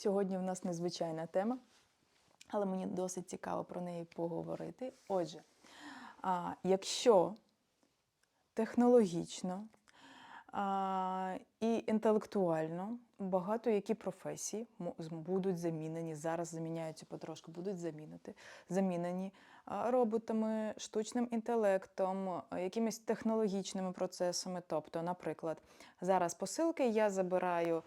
Сьогодні в нас незвичайна тема, але мені досить цікаво про неї поговорити. Отже, а, якщо технологічно а, і інтелектуально багато які професії будуть замінені, зараз заміняються потрошку, будуть замінити, замінені роботами, штучним інтелектом, якимись технологічними процесами. Тобто, наприклад, зараз посилки я забираю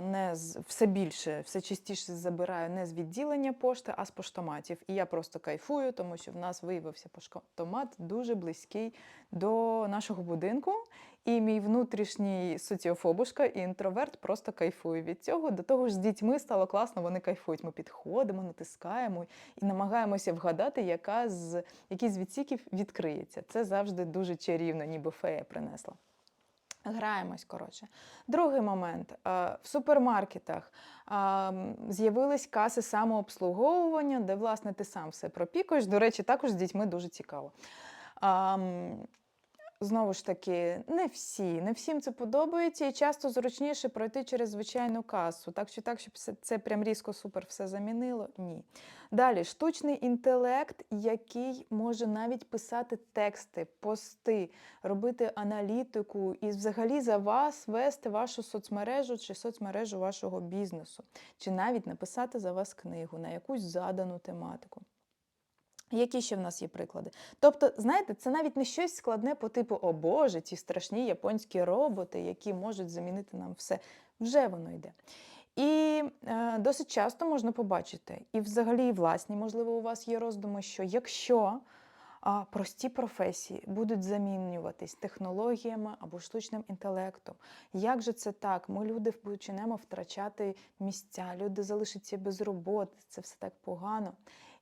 не з все більше, все частіше забираю не з відділення пошти, а з поштоматів. І я просто кайфую, тому що в нас виявився поштомат дуже близький до нашого будинку. І мій внутрішній соціофобушка і інтроверт просто кайфує від цього. До того ж, з дітьми стало класно, вони кайфують. Ми підходимо, натискаємо і намагаємося вгадати, яка з який з відсіків відкриється. Це завжди дуже чарівно, ніби фея принесла. Граємось, коротше. Другий момент. Е, В супермаркетах з'явились каси самообслуговування, де, власне, ти сам все пропікуєш. До речі, також з дітьми дуже цікаво. Знову ж таки, не всі, не всім це подобається, і часто зручніше пройти через звичайну касу. Так що так, щоб це прям різко супер все замінило? Ні. Далі, штучний інтелект, який може навіть писати тексти, пости, робити аналітику і взагалі за вас вести вашу соцмережу чи соцмережу вашого бізнесу, чи навіть написати за вас книгу на якусь задану тематику. Які ще в нас є приклади? Тобто, знаєте, це навіть не щось складне по типу О Боже, ці страшні японські роботи, які можуть замінити нам все. Вже воно йде. І е, досить часто можна побачити, і взагалі власні, можливо, у вас є роздуми, що якщо а, прості професії будуть замінюватись технологіями або штучним інтелектом. Як же це так? Ми люди почнемо втрачати місця, люди залишаться без роботи, це все так погано.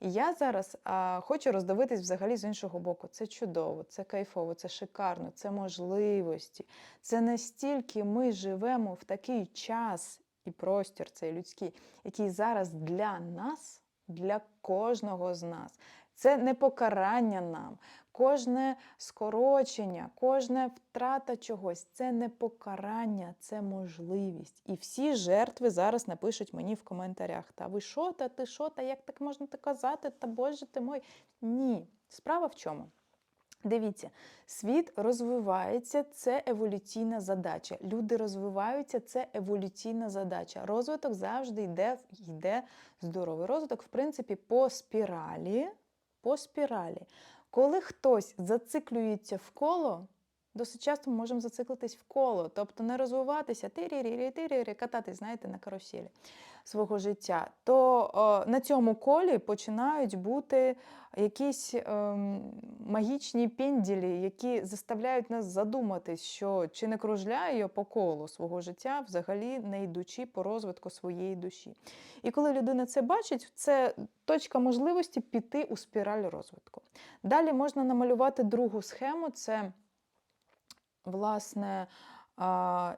І я зараз а, хочу роздивитись взагалі з іншого боку. Це чудово, це кайфово, це шикарно, це можливості. Це настільки ми живемо в такий час і простір, цей людський, який зараз для нас, для кожного з нас. Це не покарання нам, кожне скорочення, кожна втрата чогось це не покарання, це можливість. І всі жертви зараз напишуть мені в коментарях: Та ви що, та ти що, та як так можна так казати? Та Боже ти мой. Ні. Справа в чому? Дивіться, світ розвивається, це еволюційна задача. Люди розвиваються, це еволюційна задача. Розвиток завжди йде, йде здоровий розвиток, в принципі, по спіралі. По спіралі. Коли хтось зациклюється в коло, досить часто ми можемо зациклитись в коло, тобто не розвиватися, тирі тирі кататись, знаєте, на каруселі свого життя, то на цьому колі починають бути якісь ем, магічні пенділі, які заставляють нас задуматись, що чи не кружляю я по колу свого життя, взагалі не йдучи по розвитку своєї душі. І коли людина це бачить, це точка можливості піти у спіраль розвитку. Далі можна намалювати другу схему. Це власне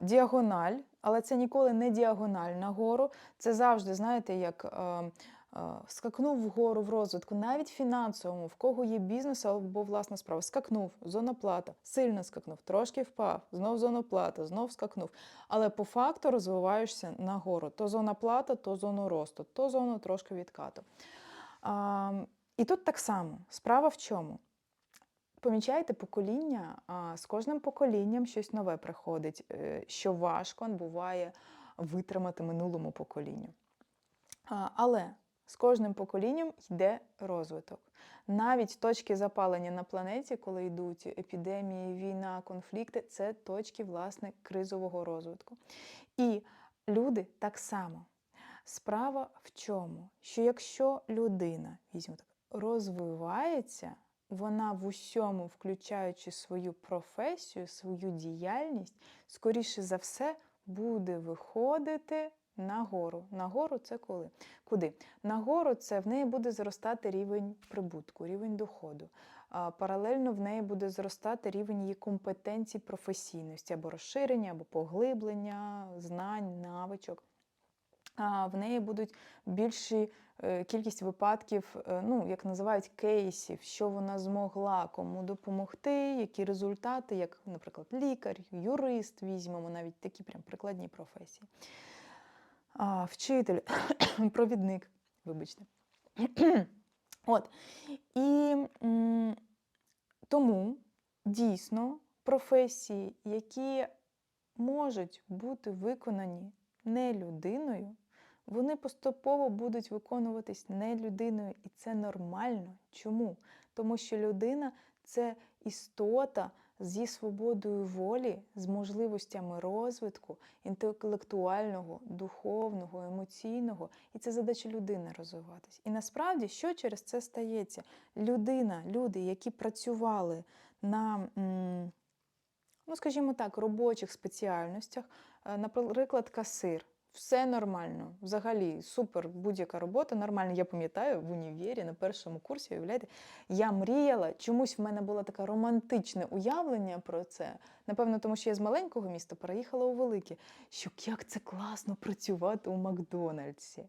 діагональ, але це ніколи не діагональ нагору. Це завжди, знаєте, як а, а, скакнув вгору в розвитку, навіть фінансовому, в кого є бізнес або власна справа. Скакнув, зона плата, сильно скакнув, трошки впав, знов зона плата, знов скакнув. Але по факту розвиваєшся нагору. То зона плата, то зону росту, то зону трошки відкату. А, і тут так само. Справа в чому? Помічаєте покоління, з кожним поколінням щось нове приходить, е, що важко буває витримати минулому поколінню. Але з кожним поколінням йде розвиток. Навіть точки запалення на планеті, коли йдуть епідемії, війна, конфлікти, це точки власне кризового розвитку. І люди так само. Справа в чому? Що якщо людина, візьмемо так, розвивається, вона в усьому, включаючи свою професію, свою діяльність, скоріше за все, буде виходити нагору. Нагору це коли? Куди? Нагору це в неї буде зростати рівень прибутку, рівень доходу. Паралельно в неї буде зростати рівень її компетенцій професійності або розширення, або поглиблення знань, навичок. В неї будуть більші е, кількість випадків, е, ну як називають кейсів, що вона змогла кому допомогти, які результати, як, наприклад, лікар, юрист, візьмемо навіть такі прям прикладні професії. вчитель, провідник, вибачте. От. І тому дійсно професії, які можуть бути виконані не людиною, вони поступово будуть виконуватись не людиною, і це нормально. Чому? Тому що людина це істота зі свободою волі, з можливостями розвитку інтелектуального, духовного, емоційного, і це задача людини розвиватись. І насправді, що через це стається? Людина, люди, які працювали на, ну скажімо так, робочих спеціальностях, наприклад, касир. Все нормально, взагалі супер, будь-яка робота нормальна. Я пам'ятаю в універі на першому курсі, уявляєте, я мріяла, чомусь в мене було таке романтичне уявлення про це. Напевно, тому що я з маленького міста переїхала у велике, що як це класно працювати у Макдональдсі.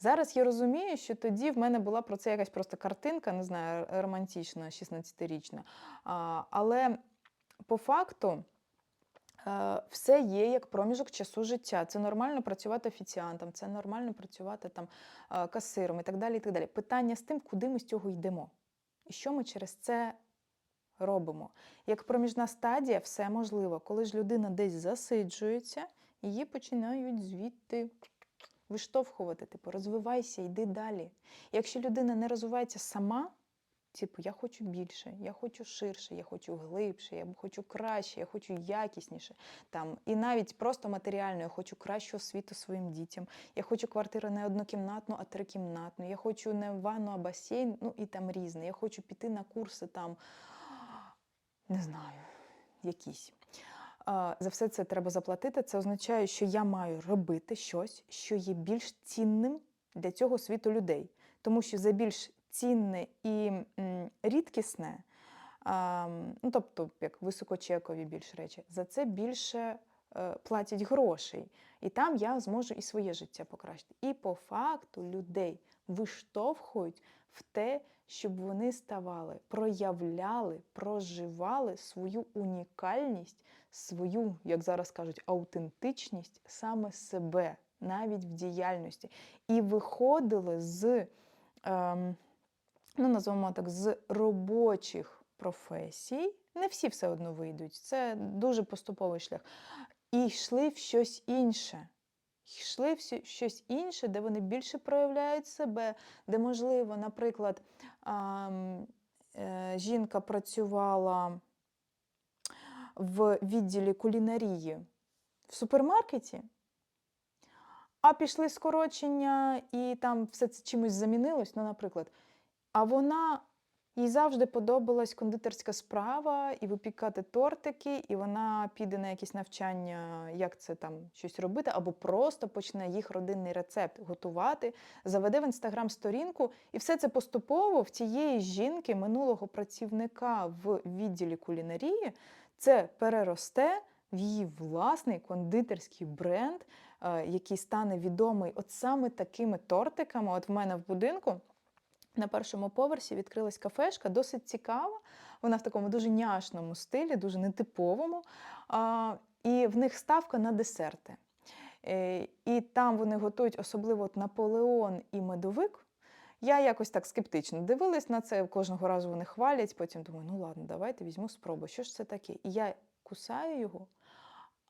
Зараз я розумію, що тоді в мене була про це якась просто картинка, не знаю, романтична, 16-річна. А, але по факту. Е, Все є як проміжок часу життя. Це нормально працювати офіціантом, це нормально працювати там е, касиром і так далі. і так далі. Питання з тим, куди ми з цього йдемо, і що ми через це робимо. Як проміжна стадія, все можливо. Коли ж людина десь засиджується, її починають звідти виштовхувати. Типу, розвивайся, йди далі. Якщо людина не розвивається сама. Типу, я хочу більше, я хочу ширше, я хочу глибше, я хочу краще, я хочу якісніше. Там. І навіть просто матеріально, я хочу кращу освіту своїм дітям. Я хочу квартиру не однокімнатну, а трикімнатну. Я хочу не ванну, а басейн, ну і там різне. Я хочу піти на курси там, не знаю, якісь. За все це треба заплатити. Це означає, що я маю робити щось, що є більш цінним для цього світу людей. Тому що за більш цінне і рідкісне, ну тобто як високочекові більш речі, за це більше е, платять грошей. І там я зможу і своє життя покращити. І по факту людей виштовхують в те, щоб вони ставали, проявляли, проживали свою унікальність, свою, як зараз кажуть, аутентичність саме себе, навіть в діяльності, і виходили з. Ем, ну, називаємо так, з робочих професій. Не всі все одно вийдуть, це дуже поступовий шлях. І йшли в щось інше. Йшли в щось інше, де вони більше проявляють себе, де, можливо, наприклад, е, жінка працювала в відділі кулінарії в супермаркеті, а пішли скорочення, і там все це чимось замінилось. Ну, наприклад, а вона їй завжди подобалась кондитерська справа і випікати тортики, і вона піде на якісь навчання, як це там щось робити, або просто почне їх родинний рецепт готувати, заведе в інстаграм сторінку, і все це поступово в цієї жінки, минулого працівника в відділі кулінарії, це переросте в її власний кондитерський бренд, е, який стане відомий от саме такими тортиками. От в мене в будинку. На першому поверсі відкрилась кафешка, досить цікава. Вона в такому дуже няшному стилі, дуже нетиповому. А, і в них ставка на десерти. Е, і там вони готують особливо от Наполеон і медовик. Я якось так скептично дивилась на це. Кожного разу вони хвалять. Потім думаю, ну ладно, давайте візьму спробу. Що ж це таке? І я кусаю його,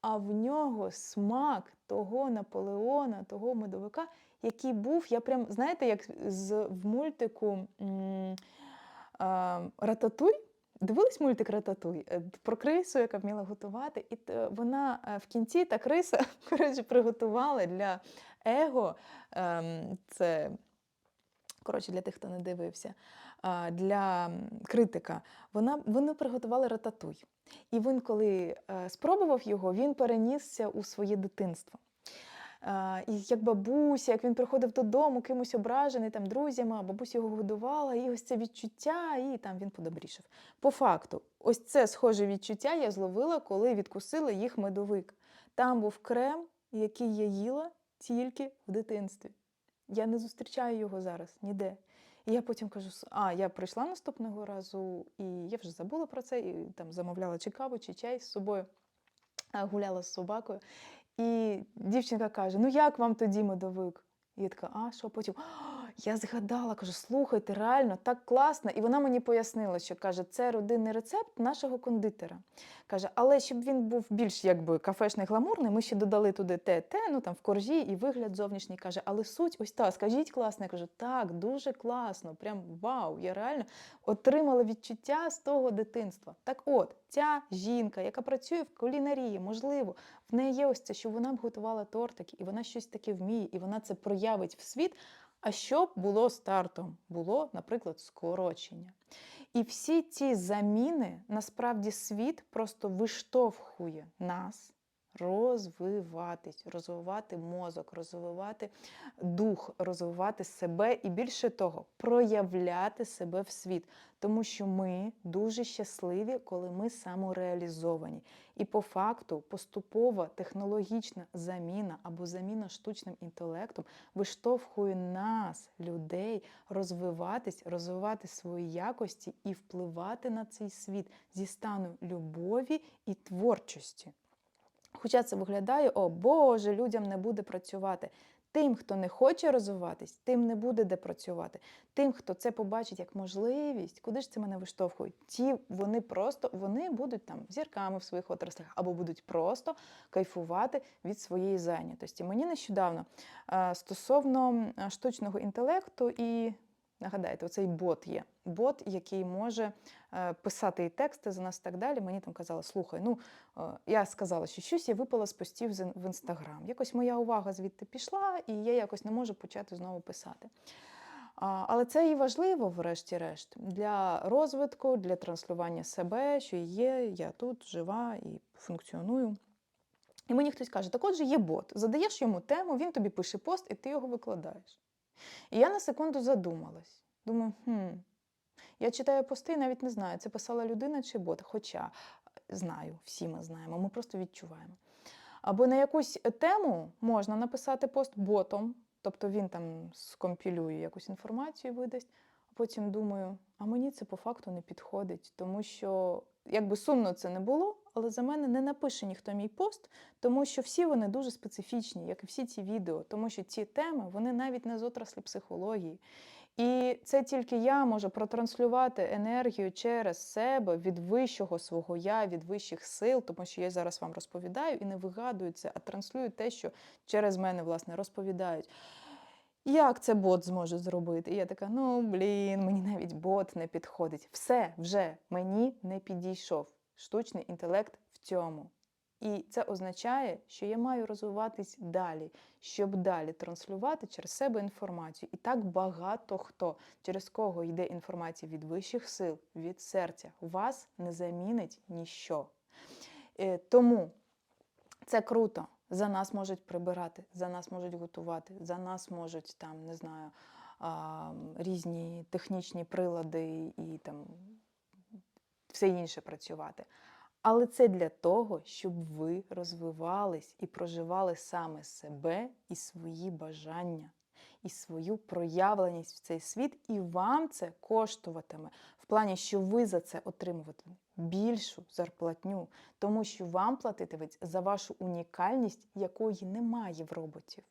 а в нього смак того Наполеона, того медовика, який був, я прям, знаєте, як з, в мультику м, Рататуй. Дивились мультик Рататуй Е, про крису, яка вміла готувати. І вона е, в кінці та криса коротше, приготувала для его. ем, Це коротше, для тих, хто не дивився, для критика, вона, вони приготували рататуй. І він, коли е, спробував його, він перенісся у своє дитинство. І як бабуся, як він приходив додому, кимось ображений, там друзями, бабуся його годувала, і ось це відчуття, і там він подобрішав. По факту, ось це схоже відчуття я зловила, коли відкусила їх медовик. Там був крем, який я їла тільки в дитинстві. Я не зустрічаю його зараз ніде. І я потім кажу: а, я прийшла наступного разу, і я вже забула про це, і там замовляла чи каву, чи чай з собою, гуляла з собакою. І дівчинка каже: Ну як вам тоді медовик? І я така, а що потім? «А, Я згадала, кажу, слухайте, реально так класно. І вона мені пояснила, що каже, це родинний рецепт нашого кондитера. Каже, але щоб він був більш якби кафешний гламурний, ми ще додали туди те, те, ну там в коржі і вигляд зовнішній. Каже, але суть ось та, скажіть класно. Я кажу, так, дуже класно, прям вау. Я реально отримала відчуття з того дитинства. Так от, ця жінка, яка працює в кулінарії, можливо, в неї є ось це, що вона б готувала тортики, і вона щось таке вміє, і вона це проявить в світ. А що було стартом? Було, наприклад, скорочення. І всі ці заміни насправді світ просто виштовхує нас розвиватись, розвивати мозок, розвивати дух, розвивати себе і більше того, проявляти себе в світ. Тому що ми дуже щасливі, коли ми самореалізовані. І по факту поступова технологічна заміна або заміна штучним інтелектом виштовхує нас, людей, розвиватись, розвивати свої якості і впливати на цей світ зі стану любові і творчості. Хоча це виглядає, о Боже, людям не буде працювати. Тим, хто не хоче розвиватись, тим не буде де працювати. Тим, хто це побачить як можливість, куди ж це мене виштовхують? Ті вони просто вони будуть там зірками в своїх отраслях або будуть просто кайфувати від своєї зайнятості. Мені нещодавно е, стосовно штучного інтелекту і нагадайте, оцей бот є. Бот, який може е, писати і тексти за нас і так далі. Мені там казали, слухай, ну е, я сказала, що щось я випала з постів в інстаграм. Якось моя увага звідти пішла, і я якось не можу почати знову писати. Але це і важливо, врешті-решт, для розвитку, для транслювання себе, що є, я тут жива і функціоную. І мені хтось каже: так отже, є бот. Задаєш йому тему, він тобі пише пост, і ти його викладаєш. І я на секунду задумалась. Думаю, хм, я читаю пости і навіть не знаю, це писала людина чи бот. Хоча е, знаю, всі ми знаємо, ми просто відчуваємо. Або на якусь тему можна написати пост ботом, тобто він там скомпілює якусь інформацію, видасть. А потім думаю, а мені це по факту не підходить, тому що, якби сумно це не було, але за мене не напише ніхто мій пост, тому що всі вони дуже специфічні, як і всі ці відео, тому що ці теми вони навіть не з отраслі психології. І це тільки я можу протранслювати енергію через себе від вищого свого я, від вищих сил, тому що я зараз вам розповідаю і не вигадую це, а транслюю те, що через мене власне розповідають. Як це бот зможе зробити? І я така, ну блін, мені навіть бот не підходить. Все вже мені не підійшов. Штучний інтелект в цьому. І це означає, що я маю розвиватись далі, щоб далі транслювати через себе інформацію. І так багато хто, через кого йде інформація від вищих сил, від серця, вас не замінить ніщо. Е, Тому це круто. За нас можуть прибирати, за нас можуть готувати, за нас можуть там, не знаю, різні технічні прилади і там все інше працювати. Але це для того, щоб ви розвивались і проживали саме себе і свої бажання, і свою проявленість в цей світ, і вам це коштуватиме в плані, що ви за це отримуватимете більшу зарплатню, тому що вам платитимуть за вашу унікальність, якої немає в роботів.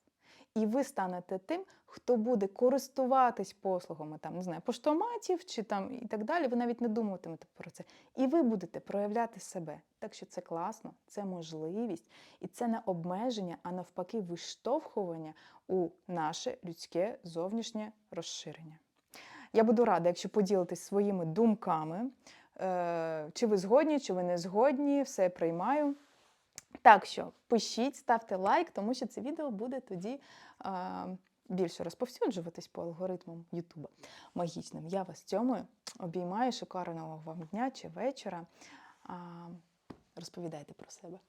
І ви станете тим, хто буде користуватись послугами там, не знаю, поштоматів чи там і так далі. Ви навіть не думатимете про це. І ви будете проявляти себе. Так що це класно, це можливість, і це не обмеження, а навпаки, виштовхування у наше людське зовнішнє розширення. Я буду рада, якщо поділитесь своїми думками. Е, Чи ви згодні, чи ви не згодні, все приймаю. Так що пишіть, ставте лайк, тому що це відео буде тоді а, більше розповсюджуватись по алгоритмам Ютуба магічним. Я вас цьому обіймаю, шикарного вам дня чи вечора. А, розповідайте про себе.